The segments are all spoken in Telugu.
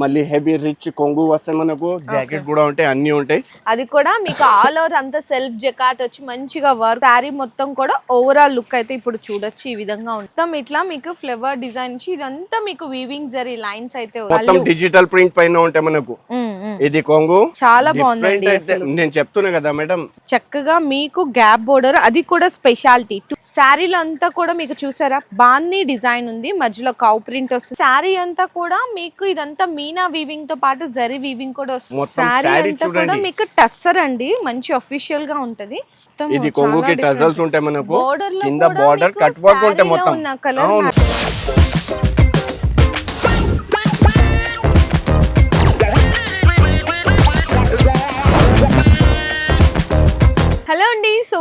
మళ్ళీ హెవీ రిచ్ కొంగు వస్తే మనకు జాకెట్ కూడా ఉంటాయి అన్ని ఉంటాయి. అది కూడా మీకు ఆల్ ఓవర్ అంతా సెల్ఫ్ జకాట్ వచ్చి మంచిగా వర్క్ శారీ మొత్తం కూడా ఓవరాల్ లుక్ అయితే ఇప్పుడు చూడొచ్చు ఈ విధంగా మొత్తం ఇట్లా మీకు ఫ్లవర్ డిజైన్ ఇదంతా మీకు వీవింగ్ జరీ లైన్స్ అయితే మొత్తం డిజిటల్ ప్రింట్ పైన ఉంటాయి మనకు. ఇది కొంగు. చాలా అయితే నేను చెప్తున్నా కదా మేడం. చక్కగా మీకు గ్యాప్ బోర్డర్ అది కూడా స్పెషాలిటీ శారీలో అంతా కూడా మీకు చూసారా? బాందీ డిజైన్ ఉంది. మధ్యలో కౌ ప్రింట్ వస్తుంది. శారీ అంతా కూడా మీకు ఇదంతా మీనా వీవింగ్తో పాటు జరీ వీవింగ్ కూడా వస్తుంది. శారీ అంతా కూడా. మీకు టస్సర్ అండి. మంచి అఫీషియల్గా ఉంటది. ఇది కొంగుకి. టజల్స్ ఉంటాయి మనకు. కింద బార్డర్ కట్ వర్క్ ఉంటాయి మొత్తం. ఉన్న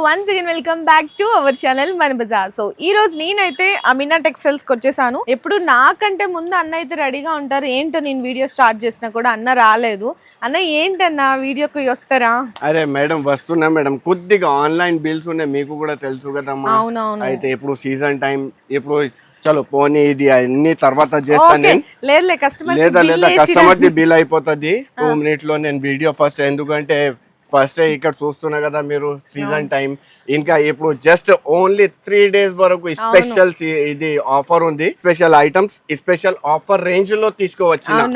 once again welcome back to our channel Mana Bazaar so ఈ రోజు నేనైతే అమీనా టెక్స్టైల్స్కి వచ్చేసాను. ఎప్పుడు నాకంటే ముందు అన్న అయితే రెడీగా ఉంటారు. ఏంటో నేను వీడియో స్టార్ట్ చేసినా కూడా అన్న రాలేదు. అన్న ఏంటన్నా వీడియోకి వస్తారా? అరే మేడం వస్తున్నా మేడం. కొద్దిగా ఆన్లైన్ బిల్స్ ఉన్నాయి. మీకు కూడా తెలుసు కదమ్మా. అవునవును. అయితే ఇప్పుడు సీజన్ టైం ఇప్పుడు చలో పోనీ ఇది అన్ని తర్వాత చేస్తాను లేదా లేదా కస్టమర్ ది బిల్ అయిపోతుంది. టూ మినిట్లో నేను వీడియో ఫస్ట్ ఎందుకంటే ఫస్ట్ ఇక్కడ చూస్తున్నా కదా మీరు సీజన్ టైం ఇంకా ఇప్పుడు జస్ట్ ఓన్లీ త్రీ డేస్ వరకు స్పెషల్ ఇది ఆఫర్ ఉంది. స్పెషల్ ఐటమ్స్ స్పెషల్ ఆఫర్ రేంజ్లో తీసుకోవచ్చిన ఓకే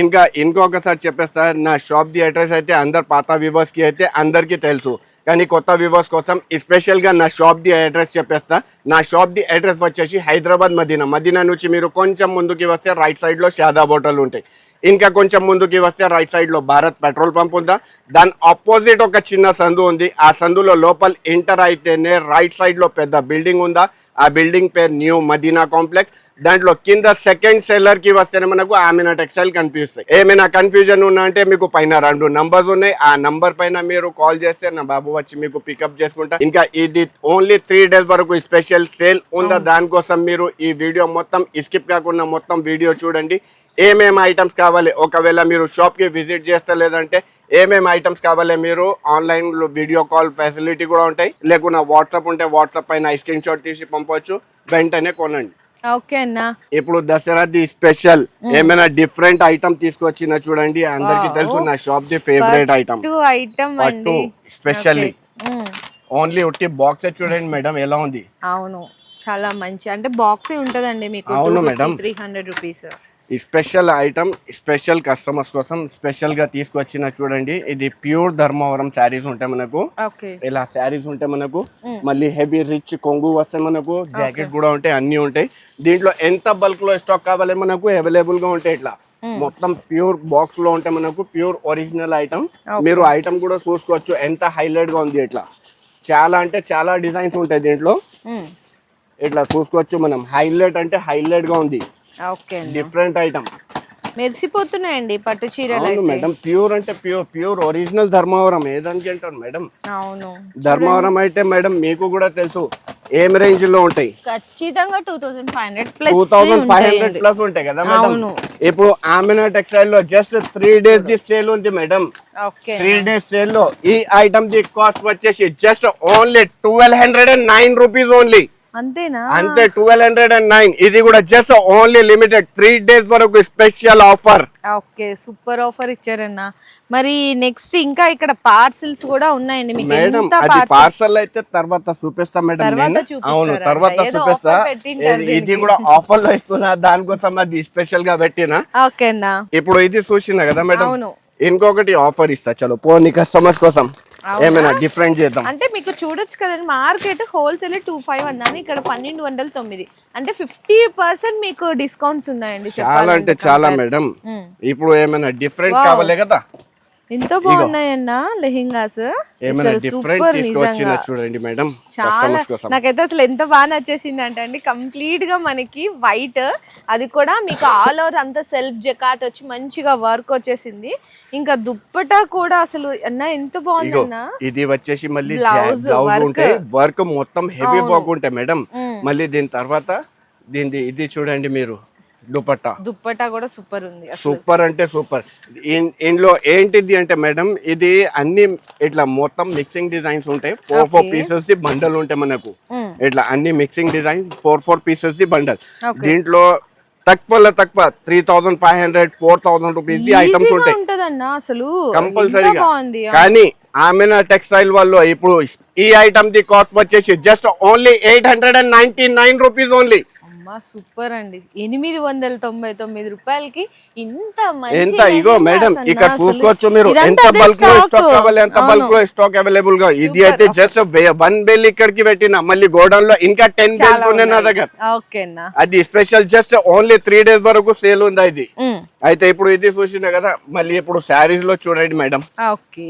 ఇంకా ఇంకొకసారి చెప్పేస్తా నా షాప్ ది అడ్రస్ అయితే అందరు పాత వ్యూవర్స్కి అయితే అందరికీ తెలుసు. కానీ కొత్త వ్యూవర్స్ కోసం స్పెషల్గా నా షాప్ ది అడ్రస్ చెప్పేస్తా. నా షాప్ ది అడ్రస్ వచ్చేసి హైదరాబాద్ మదీనా. మదీనా నుంచి మీరు కొంచెం ముందుకి వస్తే రైట్ సైడ్లో షాదా హోటల్ ఉంటాయి. ఇంకా కొంచెం ముందుకి వస్తే రైట్ సైడ్లో భారత్ పెట్రోల్ పంప్ ఉందా? దాని ఆపోజిట్ ఒక చిన్న సందు ఉంది. ఆ సందులో లోపల ఎంటర్ అయితేనే రైట్ సైడ్లో పెద్ద బిల్డింగ్ ఉందా? ఆ బిల్డింగ్ పేరు న్యూ మదీనా కాంప్లెక్స్. దాంట్లో కింద సెకండ్ సెల్లర్కి వస్తేనే మనకు ఆమెనా టెక్స్టైల్ కనిపిస్తాయి. ఏమైనా కన్ఫ్యూజన్ ఉన్నా అంటే మీకు పైన రెండు నంబర్స్ ఉన్నాయి. ఆ నంబర్ పైన మీరు కాల్ చేస్తే నా బాబు వచ్చి మీకు పికప్ చేసుకుంటా. ఇంకా ఇది ఓన్లీ త్రీ డేస్ వరకు స్పెషల్ సేల్ ఉందా దానికోసం మీరు ఈ వీడియో మొత్తం స్కిప్ కాకుండా మొత్తం వీడియో చూడండి. ఏమేమి ఐటమ్స్ కావాలి? ఒకవేళ మీరు షాప్కి విజిట్ చేస్తే లేదంటే ఏమేమి ఐటమ్స్ కావాలి మీరు? ఆన్లైన్ వీడియో కాల్ ఫెసిలిటీ కూడా ఉంటాయి. లేకుండా వాట్సాప్ ఉంటే వాట్సాప్ పైన స్క్రీన్ షాట్ తీసి పంపొచ్చు. వెంటనే కొనండి. ఓకే అన్న. ఇప్పుడు దసరాది స్పెషల్ ఏమైనా డిఫరెంట్ ఐటమ్ తీసుకొచ్చిన చూడండి. అందరికి తెలుసు నా shop the favourite item item పట్టు స్పెషల్లీ ఓన్లీ ఉట్టి బాక్స్ చూడండి మేడం ఎలా ఉంది? అవును. చాలా మంచి. అంటే బాక్స్ ఉంటదండి మీకు అవును మేడం. త్రీ హండ్రెడ్ రూపీస్ ఈ స్పెషల్ ఐటమ్ స్పెషల్ కస్టమర్స్ కోసం స్పెషల్గా తీసుకొచ్చిన చూడండి. ఇది ప్యూర్ ధర్మవరం శారీస్ ఉంటాయి మనకు. ఇలా శారీస్ ఉంటాయి మనకు. మళ్ళీ హెవీ రిచ్ కొంగు వస్తే మనకు. జాకెట్ కూడా ఉంటాయి అన్ని ఉంటాయి. దీంట్లో ఎంత బల్క్లో స్టాక్ కావాలి మనకు? అవైలబుల్గా ఉంటాయి ఇట్లా మొత్తం ప్యూర్ బాక్స్లో ఉంటాయి మనకు ప్యూర్ ఒరిజినల్ ఐటమ్. మీరు ఐటమ్ కూడా చూసుకోవచ్చు. ఎంత హైలైట్గా ఉంది ఇట్లా. చాలా అంటే చాలా డిజైన్స్ ఉంటాయి దీంట్లో. ఇట్లా చూసుకోవచ్చు మనం. హైలైట్ అంటే హైలైట్గా ఉంది. ఓకే డిఫరెంట్ ఐటమ్ మెరిసిపోతున్నాయండి పట్టు చీరలు అవును మేడం ప్యూర్ అంటే ప్యూర్ ప్యూర్ ఒరిజినల్ ధర్మవరం. ఏదానికి అంటారు మేడం? అవును. ధర్మవరం అయితే మేడం మీకు కూడా తెలుసు ఏం రేంజ్లో ఉంటాయి? ఖచ్చితంగా two thousand five hundred two plus thousand five hundred plus ఉంటాయి కదా మేడం. ఇప్పుడు ఆమెనా టెక్స్టైల్లో just three days the sale ఉంది మేడం. ఓకే. త్రీ డేస్ సేల్లో ఈ ఐటమ్ ది కాస్ట్ వచ్చేసి just only twelve hundred and nine rupees only అంతేనా? అంతే ట్వెల్వ్ హండ్రెడ్ అండ్ నైన్ ఇది కూడా just only limited three days వరకు special offer okay super offer ఇచ్చారన్న. మరి నెక్స్ట్ ఇంకా ఇక్కడ పార్సిల్స్ కూడా ఉన్నాయండి. మీకు మేడం అది పార్సల్ అయితే తర్వాత చూపిస్తా మేడం నేను? అవును తర్వాత చూపిస్తా. ఇది- కూడా ఆఫర్లో ఇస్తున్నా దానికోసం అది స్పెషల్గా పెట్టినా. ఓకే అన్న ఇప్పుడు ఇది చూసినా కదా మేడం ఇంకొకటి ఆఫర్ ఇస్తా చలో. పోనీ కస్టమర్స్ కోసం. ఏమైనా డిఫరెంట్ చేద్దాం. అంటే మీకు చూడొచ్చు కదండి మార్కెట్ హోల్సేల్ టూ ఫైవ్ అన్నాను ఇక్కడ పన్నెండు వందల తొమ్మిది. అంటే ఫిఫ్టీ పర్సెంట్ మీకు డిస్కౌంట్స్ ఉన్నాయండి చాలా అంటే చాలా మేడం ఇప్పుడు ఏమైనా డిఫరెంట్ కావాలి కదా. ఎంత బాగున్నాయన్న లెహింగాస్? డిఫరెంట్ తీసుకొచ్చిన చూడండి మేడం. చాలా నాకైతే అసలు ఎంత బాగా నచ్చేసింది అంటే అండి కంప్లీట్గా మనకి వైట్ అది కూడా మీకు ఆల్ ఓవర్ అంతా సెల్ఫ్ జకాట్ వచ్చి మంచిగా వర్క్ వచ్చేసింది. ఇంకా దుప్పటా కూడా అసలు అన్న ఎంత బాగుందన్న. ఇది వచ్చేసి మళ్ళీ బ్లౌజ్. ఉంటాయి. వర్క్ మొత్తం హెవీ ఉంటాయి మేడం. మళ్ళీ దీని తర్వాత దీని ఇది చూడండి మీరు. దుపట్టా. దుప్పటా కూడా సూపర్ ఉంది సూపర్ అంటే సూపర్. ఇందులో ఏంటిది అంటే మేడం ఇది అన్ని ఇట్లా మొత్తం మిక్సింగ్ డిజైన్స్ ఉంటాయి. Four four pieces the bundle ఉంటాయి మనకు. మ్మ్. ఇట్లా అన్ని mixing design four four pieces the bundle. దీంట్లో తక్కువలో తక్కువ three thousand five hundred four thousand rupees the items ఉంటాయి. అసలు. కంపల్సరీగా కానీ ఆమెన టెక్స్టైల్ వాళ్ళు ఇప్పుడు ఈ ఐటమ్ ది కాస్ట్ వచ్చేసి just only eight hundred and ninety nine rupees only అమ్మా సూపర్ అండి ఎనిమిది వందల తొంభై తొమ్మిది రూపాయలకి ఇంత ఎంత? ఇగో మేడం ఇక్కడ. చూసుకోవచ్చు మీరు ఎంత బల్క్లో. స్టాక్ కావాలి ఎంత. బల్క్లో స్టాక్ అవైలబుల్గా ఇది. అయితే జస్ట్ వన్ బెల్ ఇక్కడికి పెట్టిన. మళ్ళీ గోడౌన్లో ఇంకా టెన్ బెల్స్ ఉన్నాయి నా. దగ్గర. అది special just only three days వరకు సేల్ ఉంది ఇది? అయితే ఇప్పుడు ఇది చూసిన కదా మళ్ళీ ఇప్పుడు శారీస్లో చూడండి మేడం. ఓకే.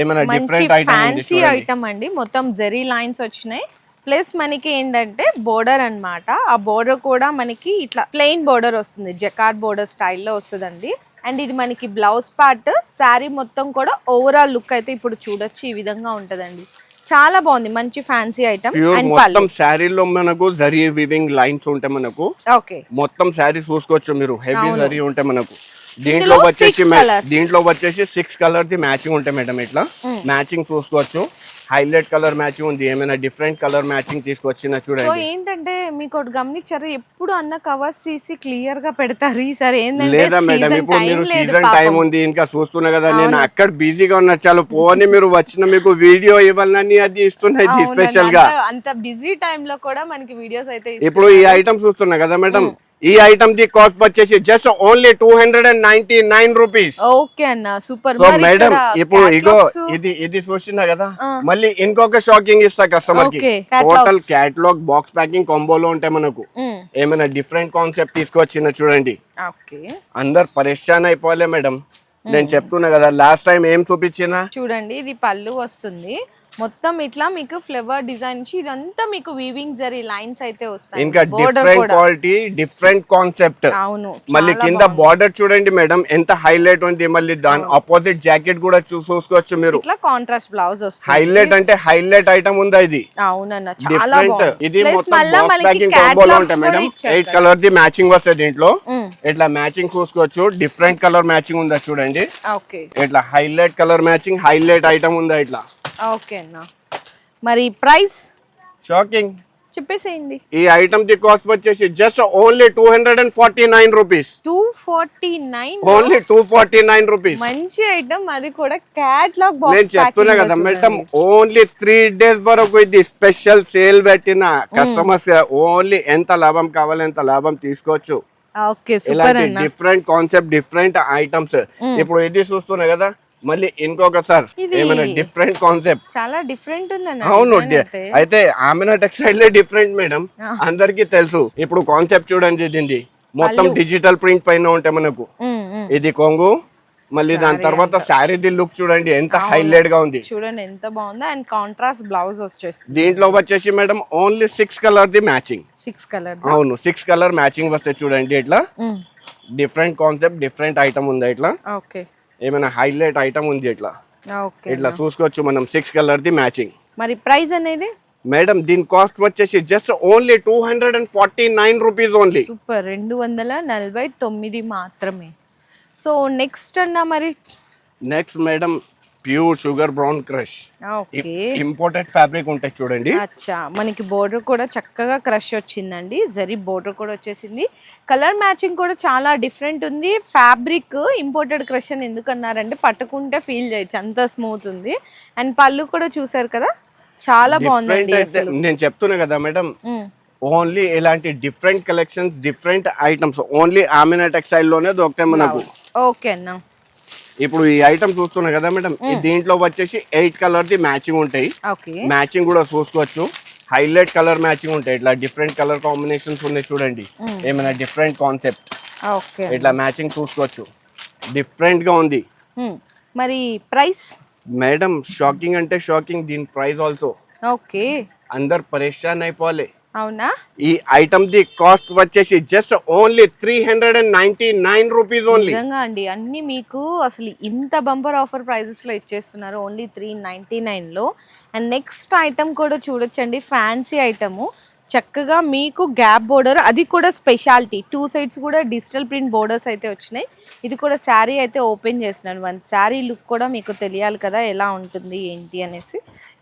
ఏమైనా డిఫరెంట్ ఐటమ్ ఫ్యాన్సీ ఐటమ్ అండి. మొత్తం జెరీ లైన్స్ వచ్చినాయి. ప్లస్ మనకి ఏంటంటే బోర్డర్ అన్నమాట. ఆ బోర్డర్ కూడా మనకి ఇట్లా ప్లెయిన్ బోర్డర్ వస్తుంది. జకార్డ్ బోర్డర్ స్టైల్లో వస్తుందండి. అండ్ ఇది మనకి బ్లౌజ్ పార్ట్ శారీ మొత్తం కూడా ఓవరాల్ లుక్ అయితే ఇప్పుడు చూడొచ్చు. ఈ విధంగా ఉంటదండి. చాలా బాగుంది. మంచి ఫ్యాన్సీ ఐటమ్ మొత్తం శారీలో మనకు జరీ వివింగ్ లైన్స్ ఉంటాయి మనకు ఓకే. మొత్తం శారీస్ చూసుకోవచ్చు మీరు. హెవీ. జరీ ఉంటాయి మనకు. దీంట్లో వచ్చేసి. దీంట్లో వచ్చేసి సిక్స్ కలర్ ది మ్యాచింగ్ ఉంటాయి మేడం ఇట్లా. మ్యాచింగ్ చూసుకోవచ్చు. హైలైట్ కలర్ మ్యాచింగ్ ఉంది. ఏమైనా డిఫరెంట్ కలర్ మ్యాచింగ్ తీసుకొచ్చిన సో చూడండి. ఏంటంటే మీకు ఒకటి గమనించారు? ఎప్పుడు అన్న కవర్స్ తీసి క్లియర్గా పెడతారు ఈసారి. ఏంటంటే లేదా మేడం ఇప్పుడు మీరు సీజన్ టైం. ఉంది ఇంకా చూస్తున్నా కదా నేను. అక్కడ బిజీగా ఉన్నా చాలు. పోని మీరు వచ్చిన మీకు వీడియో ఇవ్వాలని అది ఇస్తున్నది అవునండి, స్పెషల్గా. అంత- అంత బిజీ టైమ్లో కూడా మనకి వీడియోస్ అయితే ఇప్పుడు ఈ ఐటమ్ చూస్తున్నా కదా మేడం ఈ ఐటమ్ ది కాస్ట్ వచ్చేసి just only two hundred and ninety nine rupees okay అన్న సూపర్. సో మేడం ఇప్పుడు ఇగో ఇది ఇది చూస్తున్నా కదా. మళ్ళీ ఇంకొక షాకింగ్ ఇస్తా కస్టమర్కి. టోటల్. క్యాటలాగ్ బాక్స్ ప్యాకింగ్ కాంబోలో ఉంటాయి మనకు ఏమైనా డిఫరెంట్ కాన్సెప్ట్ తీసుకొచ్చిన చూడండి. అందరు పరేషాన్ అయిపోలే మేడం. నేను చెప్తున్నా కదా లాస్ట్ టైం ఏం చూపించినా? చూడండి ఇది పళ్ళు వస్తుంది. మొత్తం ఇట్లా మీకు ఫ్లవర్ డిజైన్ ఇదంతా మీకు వీవింగ్ జరీ లైన్స్ అయితే వస్తాయి. ఇంకా border different quality different concept అవును మళ్ళీ కింద. బార్డర్ చూడండి మేడం ఎంత హైలైట్ ఉంది మళ్ళీ దాని ఆపోజిట్ జాకెట్ కూడా చూసుకోవచ్చు మీరు. ఇట్లా కాంట్రాస్ట్ బ్లౌజ్ వస్తుంది. హైలైట్ అంటే హైలైట్ ఐటమ్ ఉందా ఇది? అవునన్న డిఫరెంట్ ఇది మొత్తం ప్యాకింగ్ కాంబోలో ఉంటాయి madam. Eight. Colour the matching వస్తుంది దీంట్లో. ఇట్లా మ్యాచింగ్ చూసుకోవచ్చు. డిఫరెంట్ కలర్ మ్యాచింగ్ ఉందా చూడండి. ఇట్లా highlight colour matching highlight item ఉందా ఇట్లా? ఓకే అన్న మరి ప్రైస్? షాకింగ్. చెప్పేసేయండి. ఈ ఐటమ్ ది కాస్ట్ వచ్చేసి just only two hundred and forty nine rupees. Two forty nine? Only two forty nine rupees. మంచి ఐటమ్ అది కూడా క్యాట్లాగ్ నేను బాక్స్ చెప్తున్నా కదా మేడం ఓన్లీ త్రీ డేస్ వరకు ఇది స్పెషల్ సేల్ పెట్టిన కస్టమర్స్ ఓన్లీ ఎంత లాభం కావాలి ఎంత లాభం తీసుకోవచ్చు. ఓకే సూపర్ ఇలాంటి డిఫరెంట్ కాన్సెప్ట్ డిఫరెంట్ ఐటమ్స్ ఇప్పుడు ఇది చూస్తున్నా కదా మళ్ళీ ఇంకొకసారి ఇది- ఏమైనా డిఫరెంట్ కాన్సెప్ట్ చాలా డిఫరెంట్ ఉందన్న అవును అయితే. ఆమెన టెక్స్టైల్ డిఫరెంట్ మేడం అందరికి తెలుసు. ఇప్పుడు కాన్సెప్ట్ చూడండి మొత్తం డిజిటల్ ప్రింట్ పైన ఉంటాయి మనకు. ఇది కొంగు మళ్ళీ దాని తర్వాత శారీది లుక్ చూడండి ఎంత హైలైట్గా ఉంది. చూడండి ఎంత బాగుందో. అండ్ కాంట్రాస్ట్ బ్లౌజ్ వచ్చేస్తుంది దీంట్లో వచ్చేసి madam only six colour the matching six colour అవును సిక్స్ కలర్ మ్యాచింగ్ వస్తే చూడండి ఇట్లా. డిఫరెంట్ కాన్సెప్ట్ డిఫరెంట్ ఐటమ్ ఉంది ఇట్లా? ఓకే ఏమైనా హైలైట్ ఐటమ్ ఉంది ఇట్లా. ఓకే ఇట్లా చూసుకోవచ్చు మనం సిక్స్ కలర్ ది మ్యాచింగ్ మరి ప్రైస్ అనేది? మేడం దీని కాస్ట్ వచ్చేసి just only two hundred and forty nine rupees only super. రెండు వందల నలభై తొమ్మిది మాత్రమే. సో నెక్స్ట్ అన్న మరి? Next madam pure sugar brown crush. Okay. Imported fabric ఉంటాయి చూడండి. అచ్చా. మనకి బోర్డర్ కూడా చక్కగా క్రష్ వచ్చిందండి. జరీ బోర్డర్ కూడా వచ్చేసింది. కలర్ మ్యాచింగ్ కూడా చాలా డిఫరెంట్ ఉంది. ఫ్యాబ్రిక్ ఇంపోర్టెడ్ క్రష్ అని ఎందుకు అన్నారంటే పట్టుకుంటే ఫీల్ చేయొచ్చు అంత స్మూత్ ఉంది. అండ్ పళ్ళు కూడా చూసారు కదా? చాలా బాగుందండి నేను చెప్తున్నా కదా మేడం. ఓన్లీ ఇలాంటి different collections different items. Only Amina టెక్స్టైల్లోనే దొరుకుతాయి మనకు. ఓకే అన్న. ఇప్పుడు ఈ ఐటమ్ చూస్తున్నా కదా మేడం దీంట్లో వచ్చేసి ఎయిట్ కలర్ ది మ్యాచింగ్ ఉంటాయి. మ్యాచింగ్ కూడా చూసుకోవచ్చు. హైలైట్ కలర్ మ్యాచింగ్ ఉంటాయి. ఇట్లా డిఫరెంట్ కలర్ కాంబినేషన్స్ ఉన్నాయి చూడండి. ఏమైనా డిఫరెంట్ కాన్సెప్ట్ ఇట్లా మ్యాచింగ్ చూసుకోవచ్చు. డిఫరెంట్గా ఉంది. మరి ప్రైస్ మేడం షాకింగ్ అంటే షాకింగ్ దీని ప్రైస్ ఆల్సో ఓకే. అందరు పరేషాన్ అయిపోలే అవునా? ఈ ఐటమ్ ది కాస్ట్ వచ్చేసి just only three hundred and ninety nine rupees only. నిజంగా అండి అన్ని మీకు అసలు ఇంత బంపర్ ఆఫర్ ప్రైజెస్లో ఇచ్చేస్తున్నారు ఓన్లీ త్రీ నైన్టీ నైన్లో అండ్ నెక్స్ట్ ఐటమ్ కూడా చూడొచ్చండి ఫ్యాన్సీ ఐటమ్. చక్కగా మీకు గ్యాప్ బోర్డర్ అది కూడా స్పెషాలిటీ. టూ సైడ్స్ కూడా డిజిటల్ ప్రింట్ బోర్డర్స్ అయితే వచ్చినాయి. ఇది కూడా శారీ అయితే ఓపెన్ చేసినాను వన్ శారీ లుక్ కూడా మీకు తెలియాలి కదా ఎలా ఉంటుంది ఏంటి అనేసి.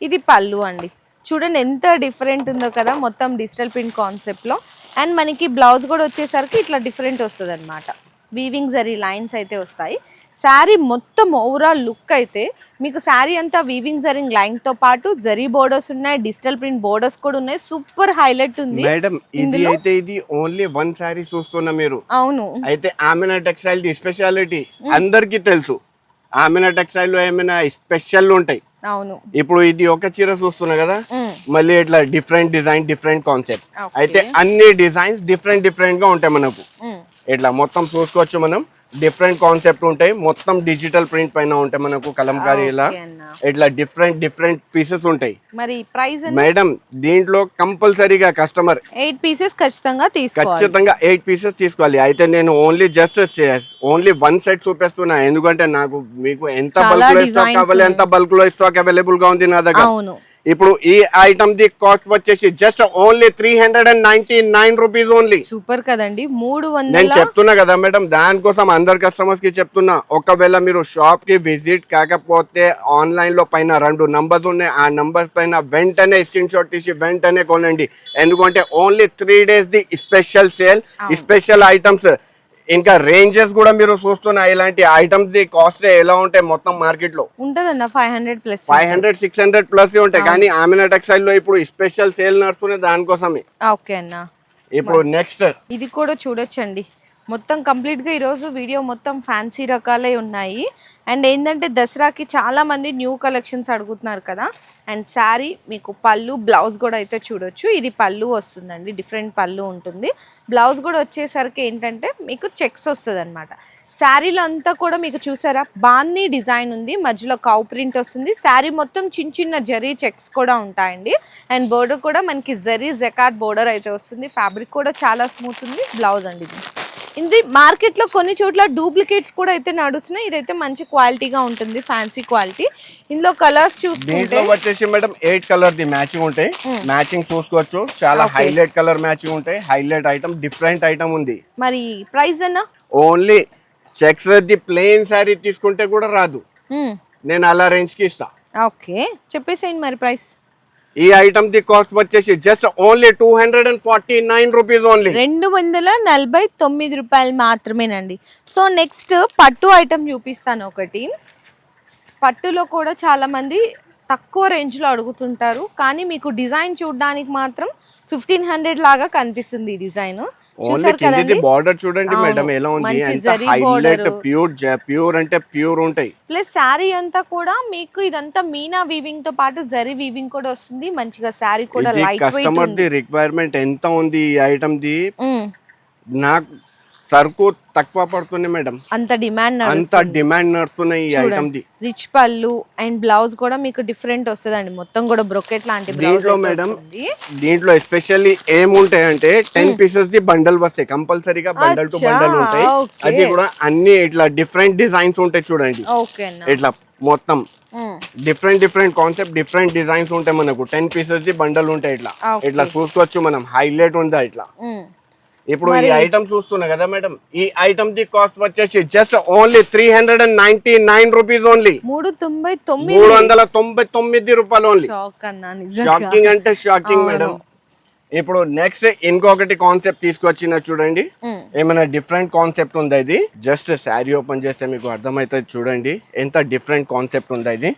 ఇది పళ్ళు అండి. చూడండి ఎంత డిఫరెంట్ ఉందో కదా మొత్తం డిజిటల్ ప్రింట్ కాన్సెప్ట్లో అండ్ మనకి బ్లౌజ్ కూడా వచ్చేసరికి ఇట్లా డిఫరెంట్ వస్తుంది అనమాట వీవింగ్ జరీ లైన్స్ అయితే వస్తాయి. శారీ మొత్తం ఓవరాల్ లుక్ అయితే మీకు శారీ అంతా వీవింగ్ జరింగ్ లైన్తో పాటు జరీ బోర్డర్స్ ఉన్నాయి డిజిటల్ ప్రింట్ బోర్డర్స్ కూడా ఉన్నాయి. సూపర్ హైలైట్ ఉంది మేడం ఇది అయితే ఇది ఓన్లీ వన్ శారీ చూస్తున్నా మీరు. అవును. అయితే ఆమెనా టెక్స్టైల్ స్పెషాలిటీ అందరికీ తెలుసు. ఆమెనా టెక్స్టైల్లో ఏమైనా స్పెషల్ ఉంటాయి? అవును ఇప్పుడు ఇది ఒక చీర చూస్తున్నా కదా. మళ్ళీ ఇట్లా డిఫరెంట్ డిజైన్ డిఫరెంట్ కాన్సెప్ట్. అయితే అన్ని డిజైన్స్ డిఫరెంట్ డిఫరెంట్గా ఉంటాయి మనకు. ఇట్లా మొత్తం చూసుకోవచ్చు మనం డిఫరెంట్ కాన్సెప్ట్ ఉంటాయి. మొత్తం డిజిటల్ ప్రింట్ పైన ఉంటాయి మనకు కలంకారీ ఇలా. ఇట్లా డిఫరెంట్ డిఫరెంట్ పీసెస్ ఉంటాయి. మరి ప్రైస్ మేడం దీంట్లో కంపల్సరీగా కస్టమర్ ఎయిట్ పీసెస్ ఖచ్చితంగా తీసుకోవాలి. ఖచ్చితంగా ఎయిట్ పీసెస్ తీసుకోవాలి. అయితే నేను only just only one set చూపిస్తున్నా. ఎందుకంటే నాకు మీకు ఎంత బల్క్లో స్టాక్ కావాలి ఎంత బల్క్లో స్టాక్ అవైలబుల్గా ఉంది నా దగ్గర. ఇప్పుడు ఈ ఐటమ్ ది కాస్ట్ వచ్చేసి just only three hundred and ninety nine rupees only super కదండి. మూడు నేను చెప్తున్నా కదా మేడం దానికోసం అందరు కస్టమర్స్కి చెప్తున్నా. ఒకవేళ మీరు షాప్కి విజిట్ కాకపోతే ఆన్లైన్లో పైన రెండు నంబర్స్ ఉన్నాయి. ఆ నంబర్ పైన వెంటనే స్క్రీన్ షాట్ తీసి వెంటనే కొనండి. ఎందుకంటే ఓన్లీ త్రీ డేస్ ది స్పెషల్ సేల్ స్పెషల్ ఐటమ్స్ ఇంకా రేంజెస్ కూడా మీరు చూస్తున్నా ఇలాంటి ఐటమ్స్ ది కాస్ట్ ఎలా ఉంటాయి మొత్తం మార్కెట్లో? ఉంటదన్న five hundred plus five hundred six hundred plus ఉంటాయి. కానీ ఆమెనా టెక్స్టైల్లో ఇప్పుడు స్పెషల్ సేల్ నడుస్తున్నాయి దానికోసమే. ఓకే అన్న. ఇప్పుడు నెక్స్ట్ ఇది కూడా చూడొచ్చండి. మొత్తం కంప్లీట్గా ఈరోజు వీడియో మొత్తం ఫ్యాన్సీ రకాలే ఉన్నాయి. అండ్ ఏంటంటే దసరాకి చాలామంది న్యూ కలెక్షన్స్ అడుగుతున్నారు కదా. అండ్ శారీ మీకు పళ్ళు బ్లౌజ్ కూడా అయితే చూడొచ్చు. ఇది పళ్ళు వస్తుందండి డిఫరెంట్ పళ్ళు ఉంటుంది. బ్లౌజ్ కూడా వచ్చేసరికి ఏంటంటే మీకు చెక్స్ వస్తుంది అనమాట శారీలో అంతా కూడా మీకు చూసారా? బాన్ని డిజైన్ ఉంది మధ్యలో కౌ ప్రింట్ వస్తుంది. శారీ మొత్తం చిన్న చిన్న జరీ చెక్స్ కూడా ఉంటాయండి. అండ్ బోర్డర్ కూడా మనకి జరీ జకాట్ బోర్డర్ అయితే వస్తుంది. ఫ్యాబ్రిక్ కూడా చాలా స్మూత్ ఉంది బ్లౌజ్ అండి ఇది. ఇది మార్కెట్లో కొన్ని చోట్ల డూప్లికేట్స్ కూడా అయితే నడుస్తున్నాయి. ఇదైతే మంచి క్వాలిటీగా ఉంటుంది ఫ్యాన్సీ క్వాలిటీ ఇందులో కలర్స్ చూసుకుంటే వచ్చేసి madam eight colour the matching ఉంటాయి. మ్యాచింగ్ చూసుకోవచ్చు. చాలా. హైలైట్ కలర్ మ్యాచింగ్ ఉంటాయి. హైలైట్ ఐటమ్ డిఫరెంట్ ఐటమ్ ఉంది. మరి ప్రైస్ అన్న? ఓన్లీ చెక్స్ ది ప్లెయిన్ శారీ తీసుకుంటే కూడా రాదు. నేను అలా రేంజ్కి ఇస్తా. ఓకే చెప్పేసేయండి మరి ప్రైస్ ఈ ఐటమ్ ది కాస్ట్ వచ్చేసి just only two hundred and forty nine rupees only రెండు వందల నలభై తొమ్మిది రూపాయలు మాత్రమేనండి. సో నెక్స్ట్ పట్టు ఐటమ్ చూపిస్తాను ఒకటి. పట్టులో కూడా చాలా మంది తక్కువ రేంజ్లో అడుగుతుంటారు. కానీ మీకు డిజైన్ చూడడానికి మాత్రం ఫిఫ్టీన్ హండ్రెడ్ లాగా కనిపిస్తుంది ఈ డిజైన్. ఓన్లీ కింది బార్డర్ చూడండి. మేడం ఎలా ఉంది హైలైట్. ప్యూర్ ప్యూర్ అంటే ప్యూర్ ఉంటాయి. ప్లస్ శారీ అంతా కూడా మీకు ఇదంతా మీనా వీవింగ్తో పాటు జరీ వీవింగ్ కూడా వస్తుంది. మంచిగా శారీ కూడా కస్టమర్ ది రిక్వైర్మెంట్ ఎంత ఉంది ఈ ఐటమ్ ది? నాకు సరుకు తక్కువ పడుతుంది మేడం. అంత డిమాండ్ అంత డిమాండ్ నడుస్తున్నాయి ఈ ఐటమ్ ది. రిచ్ పళ్ళు అండ్ బ్లౌజ్ కూడా మీకు డిఫరెంట్ వస్తుందండి. మొత్తం కూడా బ్రొకెట్ లాంటి దీంట్లో మేడం దీంట్లో ఎస్పెషల్లీ ఏముంటాయంటే టెన్ పీసెస్ ది బండల్ వస్తాయి. కంపల్సరీగా బండల్ టు బండల్ ఉంటాయి. అది కూడా అన్ని ఇట్లా డిఫరెంట్ డిజైన్స్ ఉంటాయి చూడండి. ఇట్లా మొత్తం different different concept different designs ఉంటాయి మనకు. టెన్ పీసెస్ ది బండల్ ఉంటాయి ఇట్లా. ఇట్లా చూసుకోవచ్చు మనం. హైలైట్ ఉందా ఇట్లా. ఇప్పుడు ఈ ఐటమ్ చూస్తున్నా కదా మేడం ఈ ఐటమ్ ది కాస్ట్ వచ్చేసి just only three hundred and ninety nine rupees only మూడు తొంభై తొమ్మిది. మూడు వందల తొంభై తొమ్మిది రూపాయలు ఓన్లీ షాకింగ్ అంటే షాకింగ్ మేడం. ఇప్పుడు నెక్స్ట్ ఇంకొకటి కాన్సెప్ట్ తీసుకొచ్చిన చూడండి. ఏమైనా డిఫరెంట్ కాన్సెప్ట్ ఉందా ఇది? జస్ట్ శారీ ఓపెన్ చేస్తే మీకు అర్థమవుతుంది చూడండి. ఎంత డిఫరెంట్ కాన్సెప్ట్ ఉందా ఇది?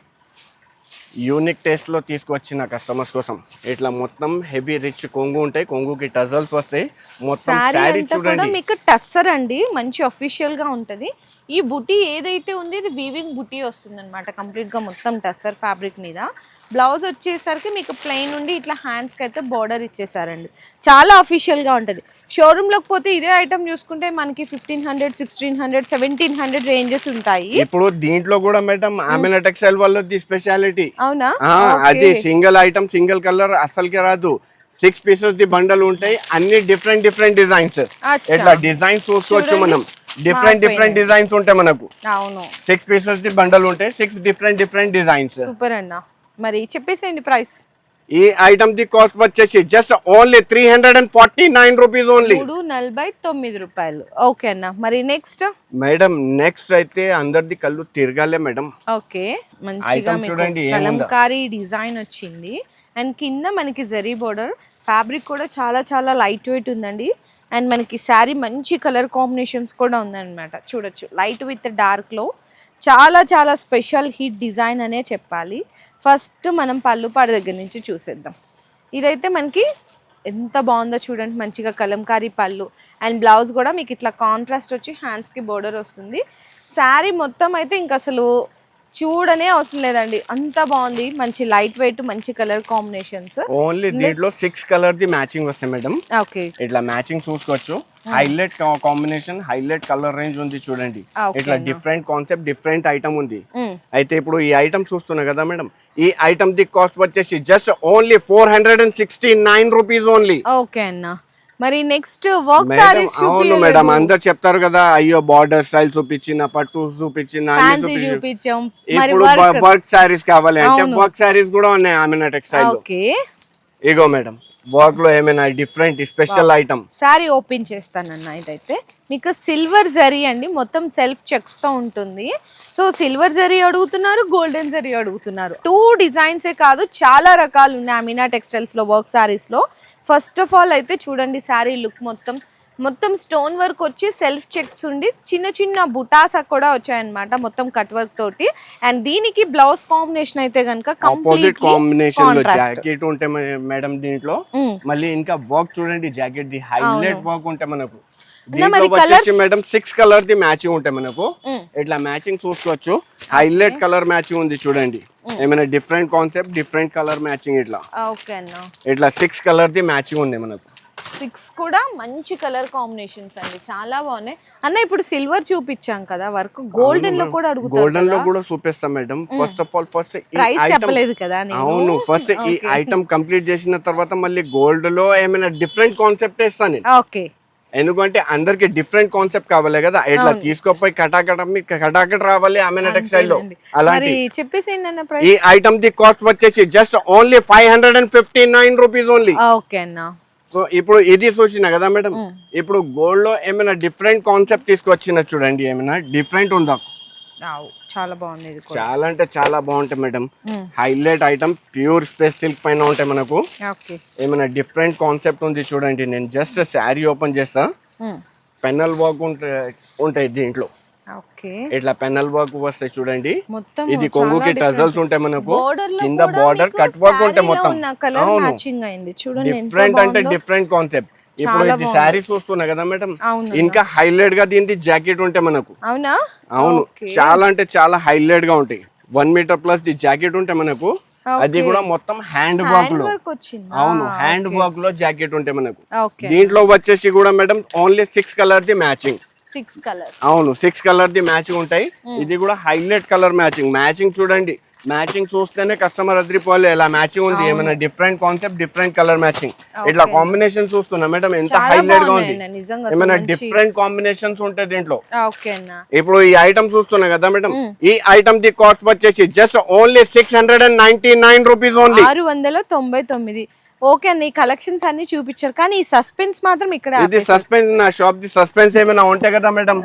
యూనిక్ టేస్ట్లో తీసుకొచ్చిన కస్టమర్స్ కోసం. ఇట్లా మొత్తం హెవీ రిచ్ కొంగు ఉంటాయి. కొంగుకి టజల్స్ వస్తాయి. మొత్తం శారీ చూడండి. మీకు టస్సర్ అండి. మంచి అఫీషియల్గా ఉంటది. ఈ బుటీ ఏదైతే ఉంది ఇది వీవింగ్ బుటీ వస్తుంది అనమాట కంప్లీట్గా మొత్తం టస్సర్ ఫ్యాబ్రిక్ మీద. బ్లౌజ్ వచ్చేసరికి మీకు ప్లెయిన్ నుండి ఇట్లా హ్యాండ్స్కి అయితే బార్డర్ ఇచ్చేసారండి. చాలా అఫీషియల్గా ఉంటది. షోరూమ్లోకి పోతే ఇదే ఐటమ్ చూసుకుంటే మనకి fifteen hundred sixteen hundred seventeen hundred ranges ఉంటాయి. ఇప్పుడు దీంట్లో కూడా మేడం ఆమెన టెక్స్టైల్ వాళ్ళది స్పెషాలిటీ అవునా? అది సింగిల్ ఐటమ్ సింగిల్ కలర్ అస్సలకి రాదు. సిక్స్ పీసెస్ ది బండల్ ఉంటాయి. అన్ని డిఫరెంట్ డిఫరెంట్ డిజైన్స్. ఇట్లా డిజైన్స్ చూసుకోవచ్చు మనం. డిఫరెంట్ డిఫరెంట్ డిజైన్స్ ఉంటాయి మనకు. అవును. సిక్స్ పీసెస్ ది బండల్ ఉంటాయి six different different designs super అన్న. మరి చెప్పేసేయండి ప్రైస్ ఈ ఐటమ్ ది కాస్ట్ వచ్చేసి just only three hundred and forty nine rupees only మూడు నలభై తొమ్మిది రూపాయలు. ఓకే అన్న. మరి నెక్స్ట్ మేడం నెక్స్ట్ అయితే అందరిది కళ్ళు తిరగాలే మేడం ఓకే. మంచిగా మీకు చూడండి ఏముందో. కలంకారీ డిజైన్ వచ్చింది. అండ్ కింద మనకి జరీ బోర్డర్ ఫ్యాబ్రిక్ కూడా చాలా చాలా లైట్ వెయిట్ ఉందండి. అండ్ మనకి శారీ మంచి కలర్ కాంబినేషన్స్ కూడా ఉందన్నమాట. చూడొచ్చు. లైట్ విత్ డార్క్లో చాలా చాలా స్పెషల్ హిట్ డిజైన్ అనే చెప్పాలి. ఫస్ట్ మనం పళ్ళు పాడు దగ్గర నుంచి చూసేద్దాం. ఇదైతే మనకి ఎంత బాగుందో చూడండి మంచిగా కలంకారీ పళ్ళు. అండ్ బ్లౌజ్ కూడా మీకు ఇట్లా కాంట్రాస్ట్ వచ్చి హ్యాండ్స్కి బోర్డర్ వస్తుంది. శారీ మొత్తం అయితే ఇంక అసలు చూడనే అవసరం లేదండి. అంత బాగుంది. మంచి లైట్ వెయిట్ మంచి కలర్ కాంబినేషన్స్. ఓన్లీ దీంట్లో సిక్స్ కలర్ ది మ్యాచింగ్ వస్తాయి మేడం. ఓకే. ఇట్లా మ్యాచింగ్ చూసుకోవచ్చు. Highlight combination highlight colour range ఉంది చూడండి. ఇట్లా. డిఫరెంట్ కాన్సెప్ట్ డిఫరెంట్ ఐటమ్ ఉంది. అయితే ఇప్పుడు ఈ ఐటమ్ చూస్తున్నా కదా మేడం. ఈ ఐటమ్ ది కాస్ట్ వచ్చేసి just only four hundred and sixty nine rupees only. Okay అన్న. మరి నెక్స్ట్ వర్క్ సారీస్ అవును మేడం అందరు చెప్తారు కదా అయ్యో బార్డర్ స్టైల్ చూపించిన పట్టు చూపించిన ఇప్పుడు వర్క్ సారీస్ కావాలి అంటే. వర్క్ సారీస్ కూడా ఉన్నాయి ఆమె టెక్స్టైల్ ఇగో మేడం వర్క్లో ఏమైనా different special item sari open చేస్తానన్న ఇదైతే. మీకు సిల్వర్ జరీ అండి మొత్తం సెల్ఫ్ చెక్స్తో ఉంటుంది. సో సిల్వర్ జరీ అడుగుతున్నారు గోల్డెన్ జరీ అడుగుతున్నారు. టూ డిజైన్సే కాదు చాలా రకాలు ఉన్నాయి అమీనా టెక్స్టైల్స్లో వర్క్ సారీస్లో. ఫస్ట్ ఆఫ్ ఆల్ అయితే చూడండి శారీ లుక్ మొత్తం. మొత్తం స్టోన్ వర్క్ వచ్చి సెల్ఫ్ చెక్స్ ఉండి చిన్న చిన్న బుటాసా కూడా వచ్చాయన్నమాట మొత్తం కట్ వర్క్ తోటి. అండ్ దీనికి బ్లౌజ్ కాంబినేషన్ అయితే కనుక ఆపోజిట్ కాంబినేషన్లో జాకెట్ ఉంటే మేడం దీంట్లో మళ్ళీ ఇంకా వర్క్ చూడండి జాకెట్ ది హైలైట్ వర్క్ ఉంటే మనకు madam six colour the matching ఉంటాయి మనకు. ఇట్లా మ్యాచింగ్ చూసుకోవచ్చు. హైలైట్ కలర్ మ్యాచింగ్ ఉంది చూడండి. ఏమైనా different concept different colour matching ఇట్లా. ఇట్లా సిక్స్ కలర్ ది మ్యాచింగ్ ఉంది మనకు. సిక్స్ కూడా మంచి కలర్ కాంబినేషన్స్ అండి. చాలా బాగున్నాయి. అన్న ఇప్పుడు సిల్వర్ చూపించాం కదా వర్క్ గోల్డెన్లో కూడా గోల్డెన్లో కూడా చూపిస్తాం madam first of all first price చెప్పలేదు కదా అవును ఫస్ట్ ఈ. ఐటమ్ కంప్లీట్ చేసిన తర్వాత మళ్ళీ గోల్డ్లో ఏమైనా డిఫరెంట్ కాన్సెప్ట్ ఇస్తాను ఓకే ఎందుకంటే అందరికి డిఫరెంట్ కాన్సెప్ట్ కావాలి కదా. ఇట్లా తీసుకోపోయి కటాకట కటాకట రావాలి ఆమె టెక్స్టైల్లో. అలాంటి ఈ ఐటమ్ ది కాస్ట్ వచ్చేసి just only five hundred and fifty nine rupees only okay అన్న. సో ఇప్పుడు ఇది చూసిన కదా మేడం? ఇప్పుడు గోల్డ్లో ఏమైనా డిఫరెంట్ కాన్సెప్ట్ తీసుకొచ్చిన చూడండి ఏమైనా. డిఫరెంట్ ఉందా? చాలా బాగుంది ఇది కూడా. చాలా అంటే చాలా బాగుంటాయి madam. Highlight item pure space silk పైన ఉంటాయి మనకు. ఓకే. ఏమైనా డిఫరెంట్ కాన్సెప్ట్ ఉంది చూడండి నేను జస్ట్ శారీ ఓపెన్ చేస్తా. పెన్నల్ వర్క్ ఉంటాయి ఉంటాయి దీంట్లో. ఓకే. ఇట్లా పెన్నల్ వర్క్ వస్తాయి చూడండి. మొత్తం ఇది కొంగుకి టజల్స్ ఉంటాయి మనకు. బోర్డర్లో కింద బార్డర్ కట్ వర్క్ ఉంటాయి మొత్తం. ఉన్న కలర్ అవును. మ్యాచింగ్ అయింది. చూడండి ఎంత డిఫరెంట్ అంటే బాగుందో. డిఫరెంట్ కాన్సెప్ట్ ఇప్పుడు ఇది శారీ చూస్తున్నా కదా మేడం? ఇంకా హైలైట్గా దీనికి జాకెట్ ఉంటాయి మనకు. అవునా? అవును. చాలా అంటే చాలా హైలైట్గా ఉంటాయి. వన్ మీటర్ ప్లస్ ది జాకెట్ ఉంటే మనకు అది కూడా మొత్తం హ్యాండ్ వర్క్ హ్యాండ్లో. అవును హ్యాండ్ వర్క్లో జాకెట్ ఉంటాయి మనకు. దీంట్లో వచ్చేసి కూడా madam only six colour the matching six colours అవును సిక్స్ కలర్ ది మ్యాచింగ్ ఉంటాయి. ఇది కూడా హైలైట్ కలర్ మ్యాచింగ్ మ్యాచింగ్ చూడండి. మ్యాచింగ్ చూస్తేనే కస్టమర్ అదిరిపోవాలి. ఇలా మ్యాచింగ్ ఉంది. ఏమైనా different concept different colour matching ఇట్లా కాంబినేషన్ చూస్తున్నా. మేడం ఎంత హైలైట్గా ఉంది. ఏమైనా డిఫరెంట్ కాంబినేషన్స్ ఉంటాయి దీంట్లో. ఇప్పుడు ఈ ఐటమ్ చూస్తున్నా కదా మేడం ఈ ఐటమ్ ది కాస్ట్ వచ్చేసి just only six hundred and ninety nine rupees only ఆరు వందల తొంభై తొమ్మిది. ఓకే ఈ కలెక్షన్స్ అన్ని చూపించారు. కానీ ఈ సస్పెన్స్ మాత్రం ఇక్కడ ఇది సస్పెన్స్ నా షాప్ ది సస్పెన్స్ ఏమైనా ఉంటాయి కదా మేడం.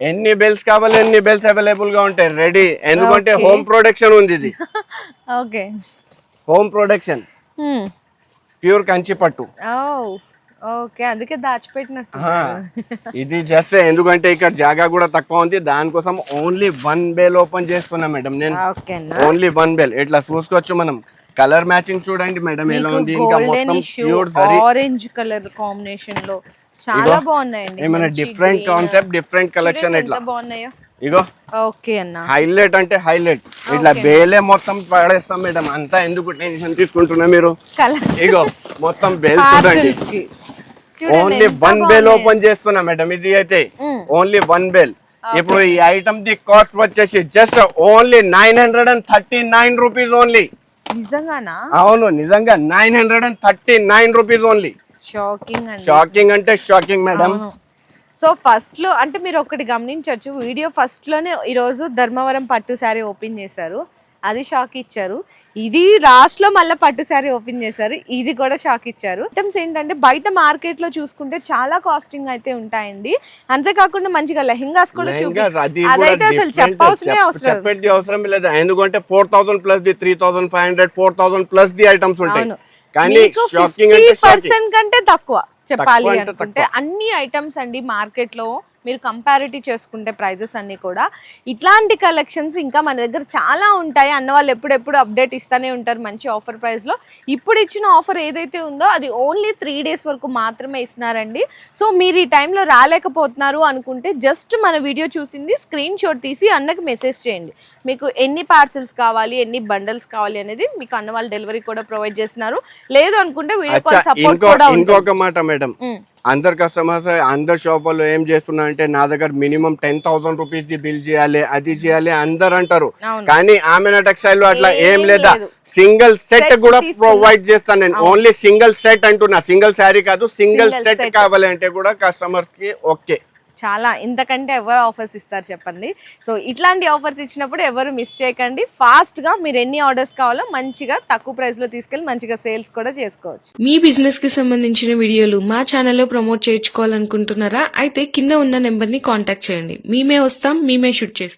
ఎన్ని బెల్స్ కావాలి ఎన్ని బెల్స్ అవైలబుల్గా ఉంటాయి రెడీ ఎందుకంటే హోమ్ ప్రొడక్షన్ ఉంది ఇది. Okay home production. Pure Kanchi పట్టు. ఓకే అందుకే దాచిపెట్టినట్టు. ఆ, ఇది జస్ట్ ఎందుకంటే ఇక్కడ జాగా కూడా తక్కువ ఉంది. దానికోసం ఓన్లీ వన్ బెల్ ఓపెన్ చేస్తున్నా మేడం నేను. ఓన్లీ వన్ బెల్ ఇట్లా చూసుకోవచ్చు మనం? కలర్ మ్యాచింగ్ చూడండి మేడం ఎలా ఉంది? ఇంకా మొత్తం ప్యూర్ ఆరెంజ్ కలర్ కాంబినేషన్లో చాలా బాగున్నాయండి. ఏమైనా డిఫరెంట్. కాన్సెప్ట్ డిఫరెంట్ కలెక్షన్ ఇట్లా బాగున్నాయో. ఇగో ఓకే అన్న. హైలైట్ అంటే హైలైట్ ఇట్లా బేలే మొత్తం పడేస్తాం మేడం. అంతా ఎందుకు టెన్షన్ తీసుకుంటున్నా మీరు? ఇగో మొత్తం బేల్ చూడండి. Only one bale. ఓపెన్ చేస్తున్నా మేడం. ఇది అయితే. ఓన్లీ వన్ బేల్ ఇప్పుడు ఈ ఐటమ్ ది కాస్ట్ వచ్చేసి just only nine hundred and thirty nine rupees only నిజంగానా? అవును నిజంగా nine hundred and thirty nine rupees only shocking shocking అంటే షాకింగ్ మేడం. సో ఫస్ట్లో అంటే మీరు ఒకటి గమనించవచ్చు వీడియో ఫస్ట్లోనే ఈరోజు ధర్మవరం పట్టు శారీ ఓపెన్ చేశారు. అది షాక్ ఇచ్చారు. ఇది లాస్ట్లో మళ్ళీ పట్టు శారీ ఓపెన్ చేశారు. ఇది కూడా షాక్ ఇచ్చారు. ఐటమ్స్ ఏంటంటే బయట మార్కెట్లో చూసుకుంటే చాలా కాస్టింగ్ అయితే ఉంటాయండి. అంతేకాకుండా మంచిగా లెహెంగాస్ కూడా అదైతే అసలు. చెప్పవలసిన చెప్- అవసరం. అవసరం లేదు. ఎందుకంటే four thousand plus the three thousand five hundred four thousand plus the items ఉంటాయి. కానీ షాకింగ్ అంటే కంటే తక్కువ చెప్పాలి అనుకుంటే అన్ని ఐటమ్స్ అండి మార్కెట్లో మీరు కంపారిటివ్ చేసుకుంటే ప్రైజెస్ అన్ని కూడా. ఇట్లాంటి కలెక్షన్స్ ఇంకా మన దగ్గర చాలా ఉంటాయి. అన్న వాళ్ళు ఎప్పుడెప్పుడు అప్డేట్ ఇస్తానే ఉంటారు మంచి ఆఫర్ ప్రైస్లో. ఇప్పుడు ఇచ్చిన ఆఫర్ ఏదైతే ఉందో అది ఓన్లీ త్రీ డేస్ వరకు మాత్రమే ఇస్తున్నారండి. సో మీరు ఈ టైంలో రాలేకపోతున్నారు అనుకుంటే జస్ట్ మన వీడియో చూసింది స్క్రీన్ షాట్ తీసి అన్నకి మెసేజ్ చేయండి. మీకు ఎన్ని పార్సల్స్ కావాలి ఎన్ని బండల్స్ కావాలి అనేది మీకు అన్న వాళ్ళు డెలివరీ కూడా ప్రొవైడ్ చేస్తున్నారు. లేదు అనుకుంటే వీడియో కాల్ సపోర్ట్ కూడా ఉంటుంది. ఇంకొక మాట మేడం. అందరు కస్టమర్స్ అందరు షాప్ వాళ్ళు ఏం చేస్తున్నారంటే నా దగ్గర మినిమం టెన్ థౌసండ్ రూపీస్ ది బిల్ చేయాలి అది చేయాలి అందరు అంటారు. కానీ ఆమె టెక్స్టైల్లో అట్లా ఏం లేదా. సింగిల్ సెట్ కూడా. ప్రొవైడ్ చేస్తాను నేను. ఓన్లీ సింగిల్ సెట్ అంటున్నా. సింగిల్ శారీ కాదు సింగిల్ సెట్. కావాలి అంటే కూడా కస్టమర్కి ఓకే చాలా ఇంతకంటే ఎవరు ఆఫర్స్ ఇస్తారు చెప్పండి. సో ఇట్లాంటి ఆఫర్స్ ఇచ్చినప్పుడు ఎవరు మిస్ చేయకండి. ఫాస్ట్గా మీరు ఎన్ని ఆర్డర్స్ కావాలో మంచిగా తక్కువ ప్రైస్లో తీసుకెళ్ళి మంచిగా సేల్స్ కూడా చేసుకోవచ్చు. మీ బిజినెస్కి సంబంధించిన వీడియోలు మా ఛానల్లో ప్రమోట్ చేయించుకోవాలనుకుంటున్నారా? అయితే కింద ఉన్న నెంబర్ని కాంటాక్ట్ చేయండి. మేమే వస్తాం మేమే షూట్ చేస్తాం.